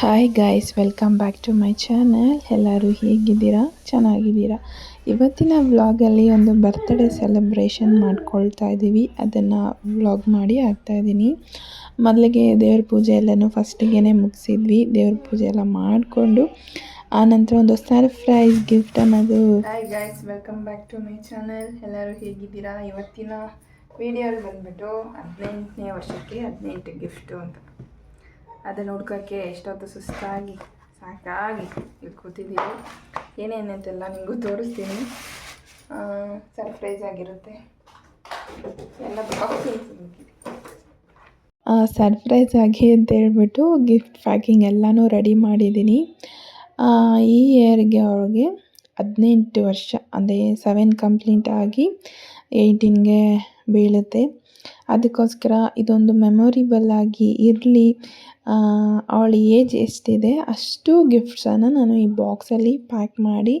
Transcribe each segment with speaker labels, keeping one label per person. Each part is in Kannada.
Speaker 1: Hi guys welcome back to my channel ಎಲ್ಲರೂ ಹೇಗಿದ್ದೀರಾ? ಚೆನ್ನಾಗಿದ್ದೀರಾ? ಇವತ್ತಿನ ವ್ಲಾಗಲ್ಲಿ ಒಂದು ಬರ್ತ್ಡೇ ಸೆಲೆಬ್ರೇಷನ್ ಮಾಡ್ಕೊಳ್ತಾ ಇದ್ದೀವಿ ಅದನ್ನು ವ್ಲಾಗ್ ಮಾಡಿ ಆಗ್ತಾಯಿದ್ದೀನಿ ಮೊದಲಿಗೆ ದೇವ್ರ ಪೂಜೆ ಎಲ್ಲನೂ ಫಸ್ಟಿಗೆ ಮುಗಿಸಿದ್ವಿ. ದೇವ್ರ ಪೂಜೆ ಎಲ್ಲ ಮಾಡಿಕೊಂಡು ಆನಂತರ ಒಂದು ಸರ್ಪ್ರೈಸ್ ಗಿಫ್ಟ್ ಅನ್ನೋದು. Hi guys welcome back to my channel ಎಲ್ಲರೂ ಹೇಗಿದ್ದೀರಾ? ಇವತ್ತಿನ ವಿಡಿಯೋಲಿ ಬಂದ್ಬಿಟ್ಟು ಹದಿನೆಂಟನೇ ವರ್ಷಕ್ಕೆ ಹದಿನೆಂಟು ಗಿಫ್ಟು ಅಂತ. ಅದನ್ನು ಹುಡ್ಕೋಕ್ಕೆ ಎಷ್ಟೊತ್ತು ಸುಸ್ತಾಗಿ, ಸಾಕಾಗಿ ಇಲ್ಲಿ ಕೂತಿದ್ದೀವಿ ಏನೇನಂತೆಲ್ಲ ನಿಮಗೂ ತೋರಿಸ್ತೀನಿ. ಸರ್ಪ್ರೈಸ್ ಆಗಿರುತ್ತೆ. ಎಲ್ಲ ಸರ್ಪ್ರೈಸ್ ಆಗಿ ಅಂತ ಹೇಳ್ಬಿಟ್ಟು ಗಿಫ್ಟ್ ಪ್ಯಾಕಿಂಗ್ ಎಲ್ಲನೂ ರೆಡಿ ಮಾಡಿದ್ದೀನಿ. ಈ ಇಯರ್ಗೆ ಅವ್ರಿಗೆ ಹದಿನೆಂಟು ವರ್ಷ, ಅಂದರೆ ಸೆವೆನ್ ಕಂಪ್ಲೀಟ್ ಆಗಿ ಏಯ್ಟೀನ್ಗೆ ಬೀಳುತ್ತೆ. ಅದಕ್ಕೋಸ್ಕರ ಇದೊಂದು ಮೆಮೊರಿಬಲ್ ಆಗಿ ಇರಲಿ. ಅವಳ ಏಜ್ ಎಷ್ಟಿದೆ ಅಷ್ಟು ಗಿಫ್ಟ್ಸನ್ನು ನಾನು ಈ ಬಾಕ್ಸಲ್ಲಿ ಪ್ಯಾಕ್ ಮಾಡಿ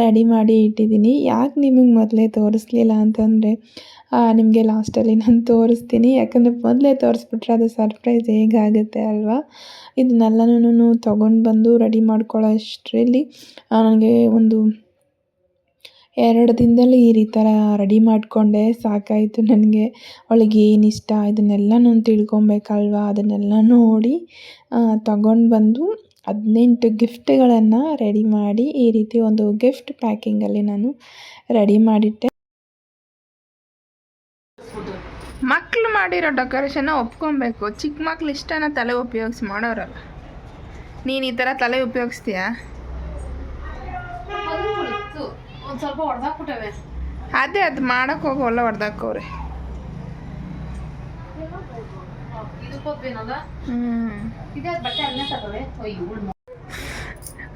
Speaker 1: ರೆಡಿ ಮಾಡಿ ಇಟ್ಟಿದ್ದೀನಿ. ಯಾಕೆ ನಿಮಗೆ ಮೊದಲೇ ತೋರಿಸ್ಲಿಲ್ಲ ಅಂತಂದರೆ ನಿಮಗೆ ಲಾಸ್ಟಲ್ಲಿ ನಾನು ತೋರಿಸ್ತೀನಿ. ಯಾಕಂದರೆ ಮೊದಲೇ ತೋರಿಸ್ಬಿಟ್ರೆ ಅದು ಸರ್ಪ್ರೈಸ್ ಹೇಗಾಗುತ್ತೆ ಅಲ್ವಾ? ಇದನ್ನೆಲ್ಲನೂ ತೊಗೊಂಡು ಬಂದು ರೆಡಿ ಮಾಡ್ಕೊಳ್ಳೋ ಅಷ್ಟರಲ್ಲಿ ನನಗೆ ಒಂದು ಎರಡು ದಿನದಲ್ಲಿ ಈ ಥರ ರೆಡಿ ಮಾಡಿಕೊಂಡೆ, ಸಾಕಾಯಿತು ನನಗೆ. ಅವಳಿಗೆ ಏನು ಇಷ್ಟ ಇದನ್ನೆಲ್ಲ ನಾನು ತಿಳ್ಕೊಬೇಕಲ್ವಾ? ಅದನ್ನೆಲ್ಲ ನೋಡಿ ತಗೊಂಡು ಬಂದು ಹದಿನೆಂಟು ಗಿಫ್ಟ್ಗಳನ್ನು ರೆಡಿ ಮಾಡಿ ಈ ರೀತಿ ಒಂದು ಗಿಫ್ಟ್ ಪ್ಯಾಕಿಂಗಲ್ಲಿ ನಾನು ರೆಡಿ ಮಾಡಿಟ್ಟೆ. ಮಕ್ಕಳು ಮಾಡಿರೋ ಡೆಕೋರೇಷನ್ನ ಒಪ್ಕೊಬೇಕು. ಚಿಕ್ಕ ಮಕ್ಳು ಇಷ್ಟನ ತಲೆ ಉಪಯೋಗಿಸಿ ಮಾಡೋರಲ್ಲ. ನೀನು ಈ ಥರ ತಲೆ ಉಪಯೋಗಿಸ್ತೀಯಾ?
Speaker 2: ಒಂದ್ ಸ್ವಲ್ಪ ಹೊಡೆದಾಕ್ಬಿಟ್ಟವೆ
Speaker 1: ಅದೇ ಅದು ಮಾಡಕ್ಕೆ ಹೋಗಿ ಹೊಲ ಹೊಡೆದಾಕವ್ರೆ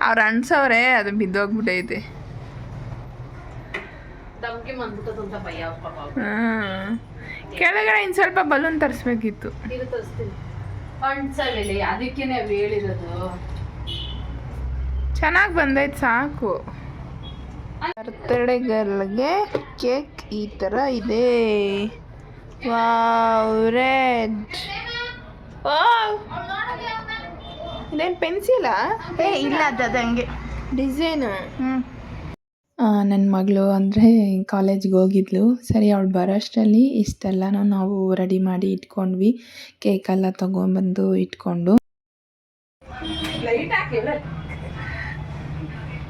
Speaker 1: ಅವ್ರು ಅನ್ಸವ್ರೆ ಅದು ಬಿದ್ದೋಗ್ಬಿಟ್ಟೈತೆ ಕೆಳಗಡೆ ಇನ್ನು ಸ್ವಲ್ಪ ಬಲೂನ್ ತರಿಸ್ಬೇಕಿತ್ತು.
Speaker 2: ಅದಕ್ಕೇನೆ ಹೇಳಿರೋದು.
Speaker 1: ಚೆನ್ನಾಗಿ ಬಂದೈತೆ ಸಾಕು. ಬರ್ತ್ಡೇ ಗರ್ಲ್ಗೆ ಕೇಕ್ ಈ ಥರ ಇದೆ. Wow red. ಇದೇನು ಪೆನ್ಸಿಲಾ? ಏ ಇಲ್ಲ ಅದಂಗೆ ಹಂಗೆ. ಡಿಸೈನು ಹ್ಞೂ ನನ್ನ ಮಗಳು ಅಂದರೆ ಕಾಲೇಜ್ಗೆ ಹೋಗಿದ್ಲು. ಸರಿ ಅವಳು ಬರೋಷ್ಟರಲ್ಲಿ ಇಷ್ಟೆಲ್ಲನೂ ನಾವು ರೆಡಿ ಮಾಡಿ ಇಟ್ಕೊಂಡ್ವಿ. ಕೇಕೆಲ್ಲ ತೊಗೊಂಬಂದು ಇಟ್ಕೊಂಡು.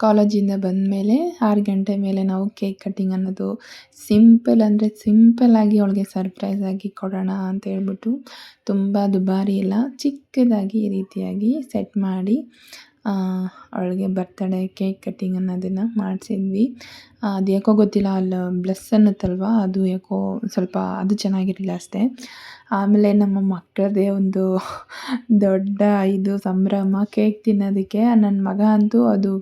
Speaker 1: ಕಾಲೇಜಿಂದ ಬಂದ ಮೇಲೆ ಆರು ಗಂಟೆ ಮೇಲೆ ನಾವು ಕೇಕ್ ಕಟ್ಟಿಂಗ್ ಅನ್ನೋದು ಸಿಂಪಲ್ ಅಂದರೆ ಸಿಂಪಲ್ಲಾಗಿ ಅವಳಿಗೆ ಸರ್ಪ್ರೈಸ್ ಆಗಿ ಕೊಡೋಣ ಅಂತ ಹೇಳ್ಬಿಟ್ಟು ತುಂಬ ದುಬಾರಿ ಇಲ್ಲ ಚಿಕ್ಕದಾಗಿ ಈ ರೀತಿಯಾಗಿ ಸೆಟ್ ಮಾಡಿ ಅವಳಿಗೆ ಬರ್ತಡೇ ಕೇಕ್ ಕಟ್ಟಿಂಗ್ ಅನ್ನೋದನ್ನು ಮಾಡಿಸಿದ್ವಿ. ಅದು ಯಾಕೋ ಗೊತ್ತಿಲ್ಲ, ಅಲ್ಲಿ ಬ್ಲಸ್ ಅನ್ನತ್ತಲ್ವ? ಅದು ಯಾಕೋ ಸ್ವಲ್ಪ ಅದು ಚೆನ್ನಾಗಿರಲಿಲ್ಲ ಅಷ್ಟೇ. ಆಮೇಲೆ ನಮ್ಮ ಮಕ್ಕಳದೇ ಒಂದು ದೊಡ್ಡ ಇದು ಸಂಭ್ರಮ ಕೇಕ್ ತಿನ್ನೋದಕ್ಕೆ. ನನ್ನ ಮಗ ಅಂತೂ ಅದು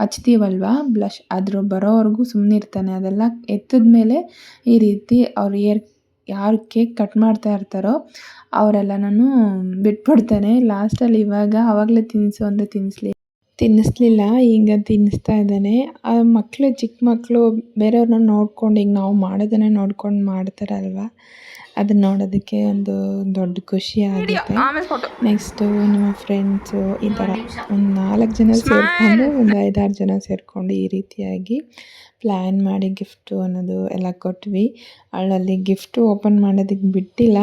Speaker 1: ಹಚ್ತೀವಲ್ವ? ಬ್ಲಶ್. ಅದ್ರ ಬರೋವರೆಗೂ ಸುಮ್ಮನಿರ್ತಾನೆ ಅದೆಲ್ಲ ಎತ್ತಿದ ಮೇಲೆ ಈ ರೀತಿ ಅವ್ರ ಏರ್ ಯಾರು ಕೇಕ್ ಕಟ್ ಮಾಡ್ತಾ ಇರ್ತಾರೋ ನಾನು ಬಿಟ್ಬಿಡ್ತೇನೆ. ಲಾಸ್ಟಲ್ಲಿ ಇವಾಗ ಆವಾಗಲೇ ತಿನ್ನಿಸು ಅಂದರೆ ತಿನ್ನಿಸ್ಲಿ. ತಿನ್ನಿಸ್ಲಿಲ್ಲ, ಈಗ ತಿನ್ನಿಸ್ತಾ ಇದ್ದಾನೆ. ಆ ಮಕ್ಕಳು ಚಿಕ್ಕ ಮಕ್ಕಳು ಬೇರೆಯವ್ರನ್ನ ನೋಡ್ಕೊಂಡು, ಈಗ ನಾವು ಮಾಡೋದನ್ನೇ ನೋಡ್ಕೊಂಡು ಮಾಡ್ತಾರಲ್ವ? ಅದನ್ನ ನೋಡೋದಕ್ಕೆ ಒಂದು ದೊಡ್ಡ ಖುಷಿ ಆಗುತ್ತೆ. ನೆಕ್ಸ್ಟು ನಮ್ಮ ಫ್ರೆಂಡ್ಸು ಈ ಥರ ಒಂದು ನಾಲ್ಕು ಜನ ಸೇರ್ಕೊಂಡು ಒಂದು ಐದಾರು ಜನ ಸೇರಿಕೊಂಡು ಈ ರೀತಿಯಾಗಿ ಪ್ಲ್ಯಾನ್ ಮಾಡಿ ಗಿಫ್ಟು ಅನ್ನೋದು ಎಲ್ಲ ಕೊಟ್ವಿ. ಅವಳಲ್ಲಿ ಗಿಫ್ಟು ಓಪನ್ ಮಾಡೋದಕ್ಕೆ ಬಿಟ್ಟಿಲ್ಲ.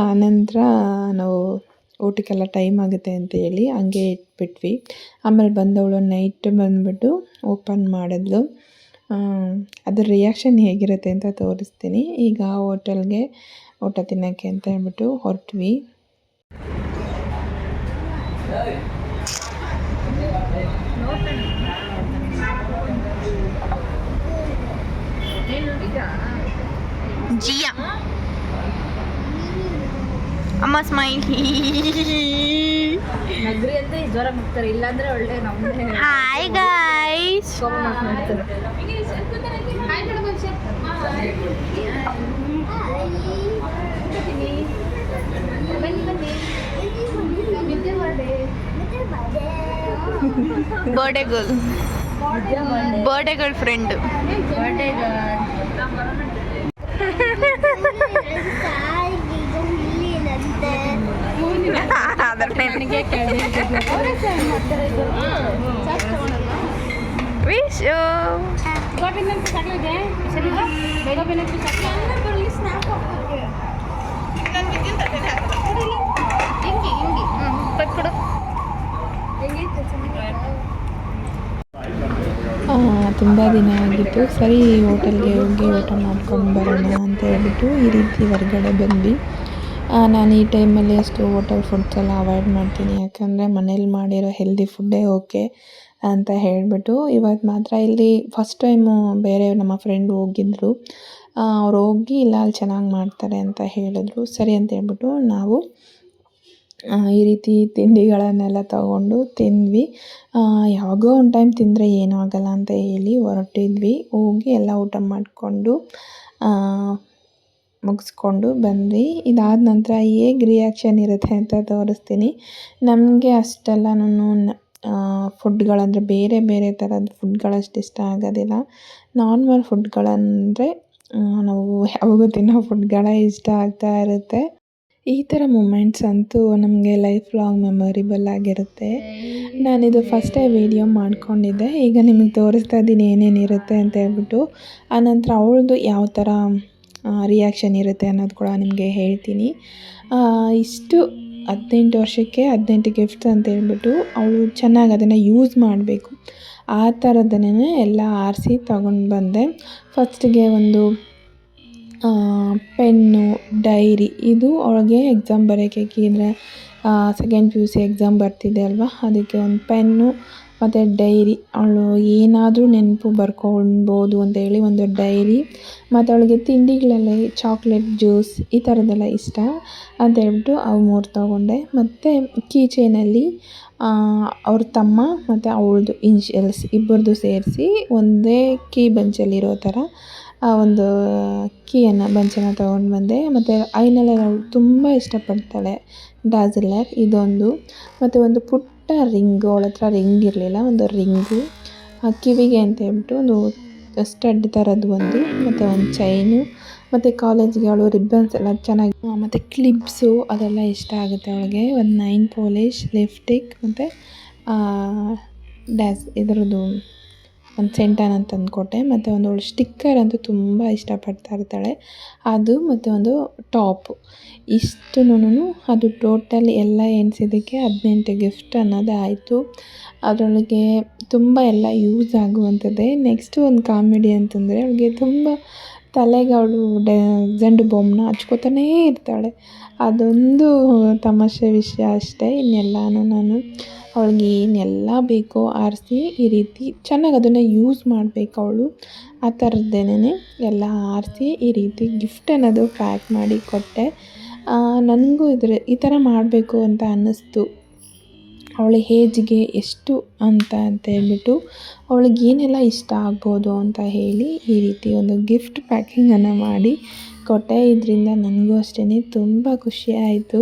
Speaker 1: ಆನಂತರ ನಾವು ಊಟಕ್ಕೆಲ್ಲ ಟೈಮ್ ಆಗುತ್ತೆ ಅಂತ ಹೇಳಿ ಹಂಗೆ ಇಟ್ಬಿಟ್ವಿ. ಆಮೇಲೆ ಬಂದವಳು ನೈಟ್ ಬಂದುಬಿಟ್ಟು ಓಪನ್ ಮಾಡಿದ್ಲು. ಅದ್ರ ರಿಯಾಕ್ಷನ್ ಹೇಗಿರುತ್ತೆ ಅಂತ ತೋರಿಸ್ತೀನಿ. ಈಗ ಹೋಟೆಲ್ಗೆ ಊಟ ತಿನ್ನೋಕ್ಕೆ ಅಂತ ಹೇಳ್ಬಿಟ್ಟು ಹೊರಟ್ವಿ.
Speaker 3: ಜಿಯಾ. ಅಮ್ಮ ಸ್ಮೈಲ್
Speaker 2: ನಗರಿ ಅಂದ್ರೆ ಜ್ವರ ಮುಗ್ತಾರೆ ಇಲ್ಲಾಂದ್ರೆ ಒಳ್ಳೆ ನಮ್ಗೆ
Speaker 3: ಹಾಯ್ ಗಾಯ್ಸ್
Speaker 2: ಮಾಡ್ತಾರೆ.
Speaker 3: Birthday girl birthday girl friend ಅದರ ವಿಶ್.
Speaker 1: ತುಂಬ ದಿನ ಆಗಿತ್ತು. ಸರಿ ಹೋಟೆಲ್ಗೆ ಹೋಗಿ ಊಟ ಮಾಡ್ಕೊಂಡು ಬರೋಣ ಅಂತ ಹೇಳ್ಬಿಟ್ಟು ಈ ರೀತಿ ಹೊರಗಡೆ ಬಂದ್ವಿ. ಆ, ನಾನು ಈ ಟೈಮಲ್ಲಿ ಅಷ್ಟು ಹೋಟೆಲ್ ಫುಡ್ಸ್ ಎಲ್ಲ ಅವಾಯ್ಡ್ ಮಾಡ್ತೀನಿ. ಯಾಕಂದರೆ ಮನೇಲಿ ಮಾಡಿರೋ ಹೆಲ್ದಿ ಫುಡ್ಡೇ ಓಕೆ ಅಂತ ಹೇಳಿಬಿಟ್ಟು ಇವತ್ತು ಮಾತ್ರ ಇಲ್ಲಿ ಫಸ್ಟ್ ಟೈಮು ಬೇರೆ ನಮ್ಮ ಫ್ರೆಂಡ್ ಹೋಗಿದ್ದರು ಅವ್ರು ಹೋಗಿ ಇಲ್ಲ, ಅಲ್ಲಿ ಚೆನ್ನಾಗಿ ಮಾಡ್ತಾರೆ ಅಂತ ಹೇಳಿದ್ರು. ಸರಿ ಅಂತ ಹೇಳ್ಬಿಟ್ಟು ನಾವು ಈ ರೀತಿ ತಿಂಡಿಗಳನ್ನೆಲ್ಲ ತಗೊಂಡು ತಿಂದ್ವಿ. ಯಾವಾಗೋ ಒಂದು ಟೈಮ್ ತಿಂದರೆ ಏನೂ ಆಗಲ್ಲ ಅಂತ ಹೇಳಿ ಹೊರಟಿದ್ವಿ. ಹೋಗಿ ಎಲ್ಲ ಊಟ ಮಾಡಿಕೊಂಡು ಮುಗಿಸ್ಕೊಂಡು ಬಂದ್ವಿ. ಇದಾದ ನಂತರ ಹೇಗೆ ರಿಯಾಕ್ಷನ್ ಇರುತ್ತೆ ಅಂತ ತೋರಿಸ್ತೀನಿ. ನಮಗೆ ಅಷ್ಟೆಲ್ಲನೂ ಫುಡ್ಗಳಂದರೆ ಬೇರೆ ಬೇರೆ ಥರದ ಫುಡ್ಗಳಷ್ಟು ಇಷ್ಟ ಆಗೋದಿಲ್ಲ. ನಾರ್ಮಲ್ ಫುಡ್ಗಳಂದರೆ ನಾವು ಯಾವಾಗೂ ತಿನ್ನೋ ಫುಡ್ಗಳೇ ಇಷ್ಟ ಆಗ್ತಾ ಇರುತ್ತೆ. ಈ ಥರ ಮೂಮೆಂಟ್ಸ್ ಅಂತೂ ನಮಗೆ ಲೈಫ್ ಲಾಂಗ್ ಮೆಮೊರಿಬಲ್ ಆಗಿರುತ್ತೆ. ನಾನಿದು ಫಸ್ಟೇ ವೀಡಿಯೋ ಮಾಡ್ಕೊಂಡಿದ್ದೆ. ಈಗ ನಿಮಗೆ ತೋರಿಸ್ತಾ ಇದ್ದೀನಿ ಏನೇನಿರುತ್ತೆ ಅಂತ ಹೇಳ್ಬಿಟ್ಟು. ಆನಂತರ ಅವಳದು ಯಾವ ಥರ ರಿಯಾಕ್ಷನ್ ಇರುತ್ತೆ ಅನ್ನೋದು ಕೂಡ ನಿಮಗೆ ಹೇಳ್ತೀನಿ. ಇಷ್ಟು ಹದಿನೆಂಟು ವರ್ಷಕ್ಕೆ ಹದಿನೆಂಟು ಗಿಫ್ಟ್ಸ್ ಅಂತ ಹೇಳ್ಬಿಟ್ಟು ಅವಳು ಚೆನ್ನಾಗಿ ಅದನ್ನು ಯೂಸ್ ಮಾಡಬೇಕು. ಆ ಥರದನ್ನೇ ಎಲ್ಲ ಆರಿಸಿ ತಗೊಂಡು ಬಂದೆ. ಫಸ್ಟಿಗೆ ಒಂದು ಪೆನ್ನು ಡೈರಿ ಇದು ಅವಳಿಗೆ ಎಕ್ಸಾಮ್ ಬರೆಯೋಕ್ಕೆ ಅಂದರೆ second P U C exam ಬರ್ತಿದೆ ಅಲ್ವಾ? ಅದಕ್ಕೆ ಒಂದು ಪೆನ್ನು ಮತ್ತು ಡೈರಿ, ಅವಳು ಏನಾದರೂ ನೆನಪು ಬರ್ಕೊಳ್ಬೋದು ಅಂತ ಹೇಳಿ ಒಂದು ಡೈರಿ, ಮತ್ತು ಅವಳಿಗೆ ತಿಂಡಿಗಳಲ್ಲಿ ಚಾಕ್ಲೇಟ್ ಜ್ಯೂಸ್ ಈ ಥರದ್ದೆಲ್ಲ ಇಷ್ಟ ಅಂತ ಹೇಳ್ಬಿಟ್ಟು ಅವು ಮೂರು ತೊಗೊಂಡೆ. ಮತ್ತು ಕೀ ಚೈನಲ್ಲಿ ಅವ್ರ ತಮ್ಮ ಮತ್ತು ಅವಳದು ಇನ್ಶಿಯಲ್ಸ್ ಇಬ್ಬರದು ಸೇರಿಸಿ ಒಂದೇ ಕೀ ಬಂಚಲ್ಲಿರೋ ಥರ, ಆ, ಒಂದು ಕೀಯನ್ನು ಬಂಚನ್ನು ತೊಗೊಂಡು ಬಂದೆ. ಮತ್ತು ಐನಲ್ಲ ಅವಳು ತುಂಬ ಇಷ್ಟಪಡ್ತಾಳೆ, ಡಾಜಿಲ್ಲರ್ ಇದೊಂದು. ಮತ್ತು ಒಂದು ಪುಟ್ಟ ರಿಂಗು ಅವಳ ಹತ್ರ ರಿಂಗ್ ಇರಲಿಲ್ಲ, ಒಂದು ರಿಂಗು ಕಿವಿಗೆ ಅಂತ ಹೇಳ್ಬಿಟ್ಟು ಒಂದು ಸ್ಟಡ್ ಥರದ್ದು ಒಂದು, ಮತ್ತು ಒಂದು ಚೈನು ಮತ್ತು ಕಾಲೇಜ್ಗೆ ಅವಳು ರಿಬ್ಬನ್ಸ್ ಎಲ್ಲ ಚೆನ್ನಾಗಿ ಮತ್ತು ಕ್ಲಿಪ್ಸು ಅದೆಲ್ಲ ಇಷ್ಟ ಆಗುತ್ತೆ ಅವಳಿಗೆ. ಒಂದು ನೈನ್ ಪೋಲಿಷ್ ಲಿಫ್ಟಿಕ್ ಮತ್ತು ಡ್ಯಾಸ್ ಇದರದ್ದು ಒಂದು ಸೆಂಟನ್ ಅಂತ ಅಂದ್ಕೊಟ್ಟೆ ಮತ್ತು ಒಂದು ಅವಳು ಸ್ಟಿಕ್ಕರ್ ಅಂತೂ ತುಂಬ ಇಷ್ಟಪಡ್ತಾ ಇರ್ತಾಳೆ. ಅದು ಮತ್ತು ಒಂದು ಟಾಪು ಇಷ್ಟುನು ಅದು ಟೋಟಲ್ ಎಲ್ಲ ಎಣಿಸಿದ್ದಕ್ಕೆ ಹದಿನೆಂಟು ಗಿಫ್ಟ್ ಅನ್ನೋದೇ ಆಯಿತು. ಅದರೊಳಗೆ ತುಂಬ ಎಲ್ಲ ಯೂಸ್ ಆಗುವಂಥದ್ದೇ. ನೆಕ್ಸ್ಟು ಒಂದು ಕಾಮಿಡಿ ಅಂತಂದರೆ ಅವಳಿಗೆ ತುಂಬ ತಲೆಗೆ ಅವಳು ಡ, ಜಂಡು ಬಾಂಬ್ನ ಹಚ್ಕೋತಾನೇ ಇರ್ತಾಳೆ. ಅದೊಂದು ತಮಾಷೆ ವಿಷಯ ಅಷ್ಟೇ. ಇನ್ನೆಲ್ಲನೂ ನಾನು ಅವಳಿಗೆ ಏನೆಲ್ಲ ಬೇಕೋ ಆರಿಸಿ ಈ ರೀತಿ ಚೆನ್ನಾಗಿ ಅದನ್ನು ಯೂಸ್ ಮಾಡಬೇಕು ಅವಳು. ಆ ಥರದ್ದೇನೆ ಎಲ್ಲ ಆರಿಸಿ ಈ ರೀತಿ ಗಿಫ್ಟ್ ಅನ್ನೋದು ಪ್ಯಾಕ್ ಮಾಡಿ ಕೊಟ್ಟೆ. ನನಗೂ ಇದ್ರ ಈ ಥರ ಮಾಡಬೇಕು ಅಂತ ಅನ್ನಿಸ್ತು. ಅವಳ ಹೇಜ್ಗೆ ಎಷ್ಟು ಅಂತ ಹೇಳ್ಬಿಟ್ಟು, ಅವಳಿಗೆ ಏನೆಲ್ಲ ಇಷ್ಟ ಆಗ್ಬೋದು ಅಂತ ಹೇಳಿ ಈ ರೀತಿ ಒಂದು ಗಿಫ್ಟ್ ಪ್ಯಾಕಿಂಗನ್ನು ಮಾಡಿ ಕೊಟ್ಟೆ. ಇದರಿಂದ ನನಗೂ ಅಷ್ಟೇ ತುಂಬ ಖುಷಿ ಆಯಿತು.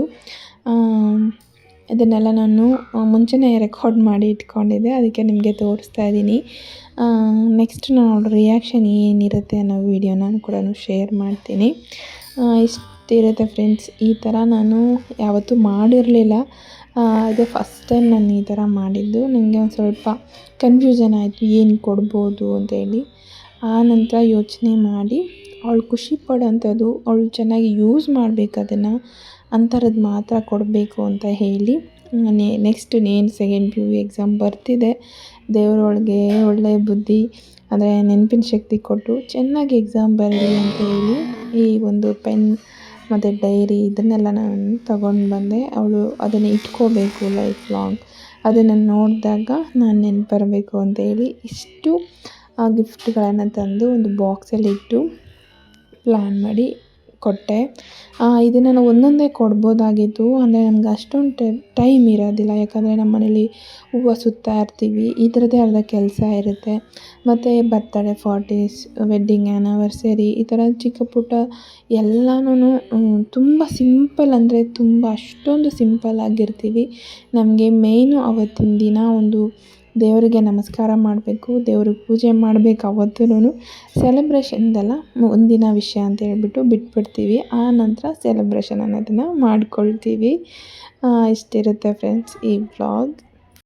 Speaker 1: ಇದನ್ನೆಲ್ಲ ನಾನು ಮುಂಚೆನೇ ರೆಕಾರ್ಡ್ ಮಾಡಿ ಇಟ್ಕೊಂಡಿದ್ದೆ. ಅದಕ್ಕೆ ನಿಮಗೆ ತೋರಿಸ್ತಾ ಇದ್ದೀನಿ. ನೆಕ್ಸ್ಟ್ ನಾನು ರಿಯಾಕ್ಷನ್ ಏನಿರುತ್ತೆ ಅನ್ನೋ ವೀಡಿಯೋನ ಕೂಡ ಶೇರ್ ಮಾಡ್ತೀನಿ. ಇಷ್ಟಿರುತ್ತೆ ಫ್ರೆಂಡ್ಸ್ ಈ ಥರ ನಾನು ಯಾವತ್ತೂ ಮಾಡಿರಲಿಲ್ಲ. ಇದೇ ಫಸ್ಟ್ ಟೈಮ್ ನಾನು ಈ ಥರ ಮಾಡಿದ್ದು. ನನಗೆ ಒಂದು ಸ್ವಲ್ಪ ಕನ್ಫ್ಯೂಷನ್ ಆಯಿತು. ಏನು ಕೊಡ್ಬೋದು ಅಂತೇಳಿ ಆ ನಂತರ ಯೋಚನೆ ಮಾಡಿ, ಅವಳು ಖುಷಿ ಪಡೋಂಥದ್ದು, ಅವಳು ಚೆನ್ನಾಗಿ ಯೂಸ್ ಮಾಡ್ಬೇಕು ಅದನ್ನು ಅಂಥರದ್ದು ಮಾತ್ರ ಕೊಡಬೇಕು ಅಂತ ಹೇಳಿ. ನೆ next Nenu second P you exam ಬರ್ತಿದೆ. ದೇವರೊಳಗೆ ಒಳ್ಳೆಯ ಬುದ್ಧಿ, ಅಂದರೆ ನೆನಪಿನ ಶಕ್ತಿ ಕೊಟ್ಟು ಚೆನ್ನಾಗಿ ಎಕ್ಸಾಮ್ ಬರಲಿ ಅಂತ ಹೇಳಿ ಈ ಒಂದು ಪೆನ್ ಮತ್ತು ಡೈರಿ ಇದನ್ನೆಲ್ಲ ನಾನು ತಗೊಂಡು ಬಂದೆ. ಅವಳು ಅದನ್ನು ಇಟ್ಕೋಬೇಕು ಲೈಫ್ ಲಾಂಗ್ ಅದನ್ನು ನೋಡಿದಾಗ ನಾನು ನೆನ್ಪು ಬರಬೇಕು ಅಂತೇಳಿ ಇಷ್ಟು ಗಿಫ್ಟ್ಗಳನ್ನು ತಂದು ಒಂದು ಬಾಕ್ಸಲ್ಲಿ ಇಟ್ಟು ಪ್ಲ್ಯಾನ್ ಮಾಡಿ ಕೊಟ್ಟೆ. ಇದನ್ನು ನಾನು ಒಂದೊಂದೇ ಕೊಡ್ಬೋದಾಗಿತ್ತು ಅಂದರೆ ನಮ್ಗೆ ಅಷ್ಟೊಂದು ಟೈಮ್ ಇರೋದಿಲ್ಲ. ಯಾಕಂದರೆ ನಮ್ಮ ಮನೇಲಿ ಹೂವು ಸುತ್ತಾ ಇರ್ತೀವಿ, ಈ ಥರದ್ದೇ ಅರ್ಧ ಕೆಲಸ ಇರುತ್ತೆ. ಮತ್ತು ಬರ್ತಡೇ ಫಾರ್ಟೀಸ್ ವೆಡ್ಡಿಂಗ್ ಆ್ಯನಿವರ್ಸರಿ ಈ ಥರ ಚಿಕ್ಕ ಪುಟ್ಟ ಎಲ್ಲನೂ ತುಂಬ ಸಿಂಪಲ್ ಅಂದರೆ ತುಂಬ ಅಷ್ಟೊಂದು ಸಿಂಪಲ್ ಆಗಿರ್ತೀವಿ. ನಮಗೆ ಮೇಯ್ನು ಅವತ್ತಿನ ದಿನ ಒಂದು ದೇವರಿಗೆ ನಮಸ್ಕಾರ ಮಾಡಬೇಕು, ದೇವ್ರಿಗೆ ಪೂಜೆ ಮಾಡ್ಬೇಕು ಅವತ್ತೂ ಸೆಲೆಬ್ರೇಷನ್ದೆಲ್ಲ ಮುಂದಿನ ವಿಷಯ ಅಂತ ಹೇಳಿಬಿಟ್ಟು ಬಿಟ್ಬಿಡ್ತೀವಿ. ಆ ನಂತರ ಸೆಲೆಬ್ರೇಷನ್ ಅನ್ನೋದನ್ನು ಮಾಡ್ಕೊಳ್ತೀವಿ. ಇಷ್ಟಿರುತ್ತೆ ಫ್ರೆಂಡ್ಸ್ ಈ ವ್ಲಾಗ್